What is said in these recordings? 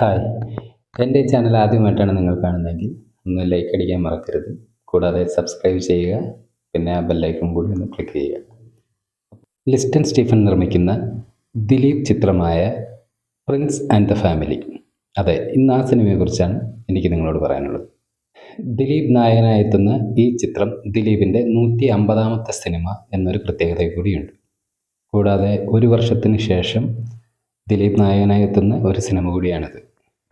Hi. എന്റെ channel ആദ്യമായിട്ടാണ് നിങ്ങൾ കാണുന്നതെങ്കിൽ ഒന്ന് ലൈക്ക് അടിക്കാൻ മറക്കരുത്. കൂടാതെ സബ്സ്ക്രൈബ് ചെയ്യുക പിന്നെ ആ ബെല്ലൈക്കും കൂടി ഒന്ന് ക്ലിക്ക് ചെയ്യുക. ലിസ്റ്റൻ സ്റ്റീഫൻ നിർമ്മിക്കുന്ന ദിലീപ് ചിത്രമായ പ്രിൻസ് ആൻഡ് ദ ഫാമിലി അതെ ഇന്ന് ആ സിനിമയെക്കുറിച്ചാണ് എനിക്ക് നിങ്ങളോട് പറയാനുള്ളത്. ദിലീപ് നായകനായി എത്തുന്ന ഈ ചിത്രം ദിലീപിന്റെ നൂറ്റി അമ്പതാമത്തെ സിനിമ എന്നൊരു പ്രത്യേകത കൂടിയുണ്ട്. കൂടാതെ ഒരു വർഷത്തിന് ശേഷം ദിലീപ് നായകനായി എത്തുന്ന ഒരു സിനിമ കൂടിയാണിത്.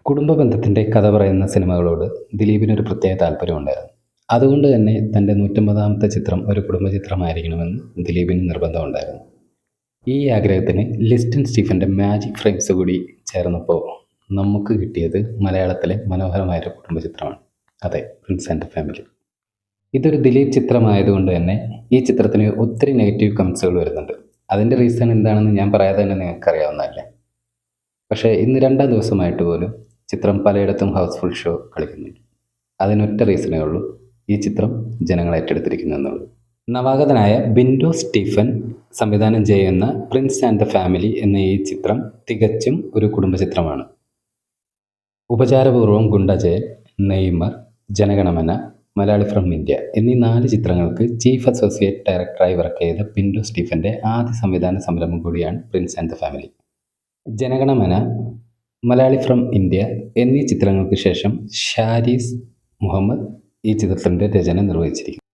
കുടുംബ ബന്ധത്തിന്റെ കഥ പറയുന്ന സിനിമകളോട് ദിലീപിനൊരു പ്രത്യേക താല്പര്യമുണ്ടായിരുന്നു അതുകൊണ്ട് തന്നെ തന്റെ നൂറ്റമ്പതാമത്തെ ചിത്രം ഒരു കുടുംബ ചിത്രമായിരിക്കണമെന്ന് ദിലീപിന് നിർബന്ധമുണ്ടായിരുന്നു. ഈ ആഗ്രഹത്തിന് ലിസ്റ്റിൻ സ്റ്റീഫന്റെ മാജിക് ഫ്രെയിംസ് കൂടി ചേർന്നപ്പോൾ നമുക്ക് കിട്ടിയത് മലയാളത്തിലെ മനോഹരമായൊരു കുടുംബ ചിത്രമാണ് അതെ പ്രിൻസ് ആൻഡ് ഫാമിലി ഇതൊരു ദിലീപ് ചിത്രമായതുകൊണ്ട് തന്നെ ഈ ചിത്രത്തിന് ഒത്തിരി നെഗറ്റീവ് കമൻസുകൾ വരുന്നുണ്ട്. അതിന്റെ റീസൺ എന്താണെന്ന് ഞാൻ പറയാതെ തന്നെ നിങ്ങൾക്കറിയാവുന്നതല്ലേ? പക്ഷേ ഇന്ന് രണ്ടാം ദിവസമായിട്ട് പോലും ചിത്രം പലയിടത്തും ഹൗസ്ഫുൾ ഷോ കളിക്കുന്നുണ്ട്. അതിനൊറ്റ റീസണേ ഉള്ളൂ ഈ ചിത്രം ജനങ്ങൾ ഏറ്റെടുത്തിരിക്കുന്നു എന്നുള്ളത് നവാഗതനായ ബിൻഡോ സ്റ്റീഫൻ സംവിധാനം ചെയ്യുന്ന പ്രിൻസ് ആൻഡ് ദ ഫാമിലി എന്ന ഈ ചിത്രം തികച്ചും ഒരു കുടുംബ ചിത്രമാണ് Upacharapoorvam Gundajayan Neymar Janaganamana Malayali from India എന്നീ നാല് ചിത്രങ്ങൾക്ക് ചീഫ് അസോസിയേറ്റ് ഡയറക്ടറായി വർക്ക് ചെയ്ത പിൻഡോ സ്റ്റീഫന്റെ ആദ്യ സംവിധാന സംരംഭം കൂടിയാണ് Prince and the Family. Janaganamana Malayali from India എന്നീ ചിത്രങ്ങൾക്ക് ശേഷം ഷാരീസ് മുഹമ്മദ് ഈ ചിത്രത്തിന്റെ രചന നിർവഹിച്ചിരിക്കുന്നു.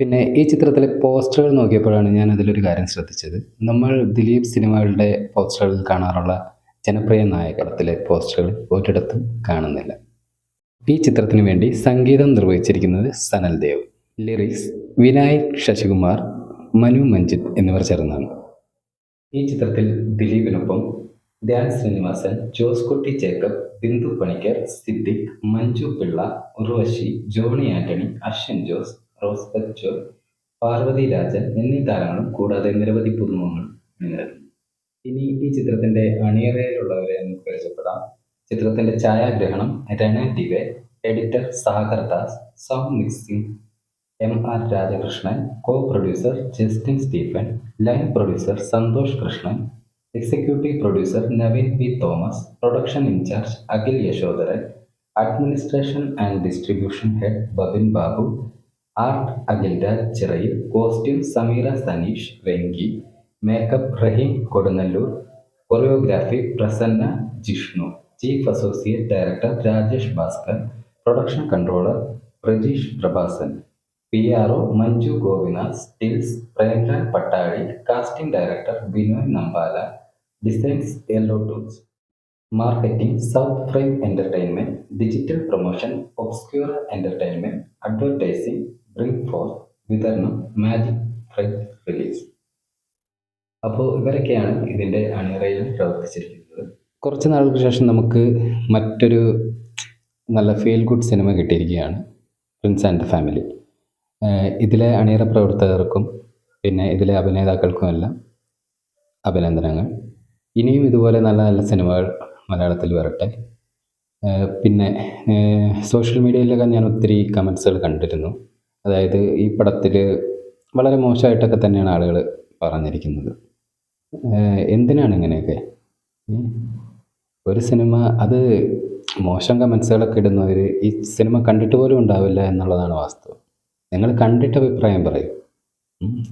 പിന്നെ ഈ ചിത്രത്തിലെ പോസ്റ്ററുകൾ നോക്കിയപ്പോഴാണ് ഞാൻ അതിലൊരു കാര്യം ശ്രദ്ധിച്ചത്. നമ്മൾ ദിലീപ് സിനിമകളുടെ പോസ്റ്ററുകളിൽ കാണാറുള്ള ജനപ്രിയ നായകത്തിലെ പോസ്റ്ററുകൾ ഒരിടത്തും കാണുന്നില്ല. ഈ ചിത്രത്തിന് വേണ്ടി സംഗീതം നിർവഹിച്ചിരിക്കുന്നത് സനൽ ദേവ് ലിറിക്സ് വിനായക് ശശികുമാർ മനു മഞ്ജിത് എന്നിവർ ചേർന്നാണ്. ഈ ചിത്രത്തിൽ ദിലീപിനൊപ്പം ധ്യാൻ ശ്രീനിവാസൻ ജോസ് കുട്ടി ജേക്കബ് ബിന്ദു പണിക്കർ സിദ്ദിഖ് മഞ്ജു പിള്ള ഉർവശി ജോണി ആന്റണി അശ്വൻ ജോസ് റോസ്ബത്ത് ജോ പാർവതി രാജൻ എന്നീ താരങ്ങളും കൂടാതെ നിരവധി പുതുമുഖങ്ങളും നിലനിൽക്കുന്നു ഇനി ഈ ചിത്രത്തിന്റെ അണിയറയിലുള്ളവരെ നമുക്ക് പരിചയപ്പെടാം. ചിത്രത്തിന്റെ ഛായാഗ്രഹണം Renadive editor Sagar Das sound mixing M R Rajakrishnan co producer Justin Stephen line producer Santhosh Krishnan executive producer Naveen P Thomas production in charge Akhil Yashodharan administration and distribution head Babin Babu art Akhilraj Chirayil costume Sameera Saneesh Venki makeup Rahim Kodungallur choreography Prasanna Jishnu chief associate director Rajesh Bhaskar production controller Prajeesh Prabhasan P R O Manju Gopinath stills Premlal Pattazhy casting director Binoy Nambala designs yellow tools. Marketing south frame entertainment digital promotion obscure entertainment advertising bring for വിതരണം magic frames release. അപ്പോൾ ഇവരൊക്കെയാണ് ഇതിന്റെ അണിയറയിൽ പ്രവർത്തിച്ചിരിക്കുന്നത്. കുറച്ച് നാളുകൾക്ക് ശേഷം നമുക്ക് മറ്റൊരു നല്ല ഫീൽ ഗുഡ് സിനിമ കിട്ടിയിരിക്കുകയാണ് പ്രിൻസ് ആൻഡ് ഫാമിലി ഇതിലെ അണിയറ പ്രവർത്തകർക്കും പിന്നെ ഇതിലെ അഭിനേതാക്കൾക്കുമെല്ലാം അഭിനന്ദനങ്ങൾ. ഇനിയും ഇതുപോലെ നല്ല നല്ല സിനിമകൾ മലയാളത്തിൽ വരട്ടെ. പിന്നെ സോഷ്യൽ മീഡിയയിലൊക്കെ ഞാൻ ഒത്തിരി കമൻസുകൾ കണ്ടിരുന്നു. അതായത് ഈ പടത്തിൽ വളരെ മോശമായിട്ടൊക്കെ തന്നെയാണ് ആളുകൾ പറഞ്ഞിരിക്കുന്നത്. എന്തിനാണ് ഇങ്ങനെയൊക്കെ? ഒരു സിനിമ അത് മോശം കമൻസുകളൊക്കെ ഇടുന്നവർ ഈ സിനിമ കണ്ടിട്ട് പോലും ഉണ്ടാവില്ല എന്നുള്ളതാണ് വാസ്തവം. നിങ്ങൾ കണ്ടിട്ട് അഭിപ്രായം പറയും.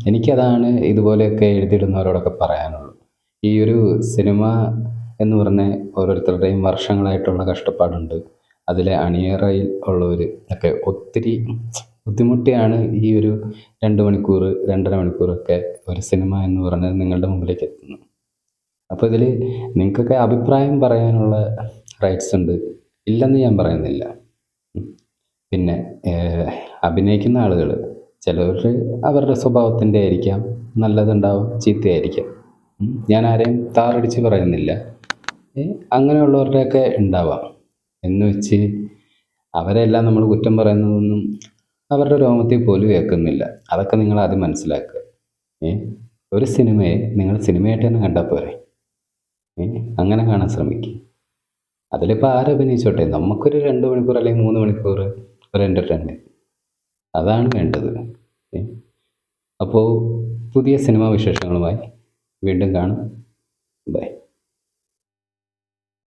എനിക്കതാണ് ഇതുപോലെയൊക്കെ എഴുതിയിടുന്നവരോടൊക്കെ പറയാനുള്ളൂ. ഈ ഒരു സിനിമ എന്ന് പറഞ്ഞ ഓരോരുത്തരുടെയും വർഷങ്ങളായിട്ടുള്ള കഷ്ടപ്പാടുണ്ട്. അതിലെ അണിയറയിൽ ഉള്ളവർ ഒക്കെ ഒത്തിരി ബുദ്ധിമുട്ടിയാണ് ഈ ഒരു രണ്ട് മണിക്കൂർ രണ്ടര മണിക്കൂറൊക്കെ ഒരു സിനിമ എന്ന് പറഞ്ഞത് നിങ്ങളുടെ മുമ്പിലേക്ക് എത്തുന്നത്. അപ്പോൾ ഇതിൽ നിങ്ങൾക്കൊക്കെ അഭിപ്രായം പറയാനുള്ള റൈറ്റ്സ് ഉണ്ട്. ഇല്ലെന്ന് ഞാൻ പറയുന്നില്ല. പിന്നെ അഭിനയിക്കുന്ന ആളുകൾ ചിലവർ അവരുടെ സ്വഭാവത്തിന്റെ ആയിരിക്കാം നല്ലതുണ്ടാവും ചീത്തയായിരിക്കാം. ഞാൻ ആരെയും താറടിച്ച് പറയുന്നില്ല. അങ്ങനെയുള്ളവരുടെയൊക്കെ ഉണ്ടാവാം. എന്ന് വെച്ച് അവരെല്ലാം നമ്മൾ കുറ്റം പറയുന്നതൊന്നും അവരുടെ രോമത്തിൽ പോലും കേൾക്കുന്നില്ല അതൊക്കെ നിങ്ങൾ ആദ്യം മനസ്സിലാക്കുക. ഏ ഒരു സിനിമയെ നിങ്ങൾ സിനിമയായിട്ട് തന്നെ കണ്ടാൽ പോരെ. ഏ അങ്ങനെ കാണാൻ ശ്രമിക്കുക അതിലിപ്പോൾ ആരഭിനയിച്ചോട്ടെ? നമുക്കൊരു രണ്ട് മണിക്കൂർ അല്ലെങ്കിൽ മൂന്ന് മണിക്കൂർ ഒരു എന്റർടൈൻമെന്റ് അതാണ് വേണ്ടത്. അപ്പോൾ പുതിയ സിനിമാ വിശേഷങ്ങളുമായി വീണ്ടും കാണാം. ബൈ.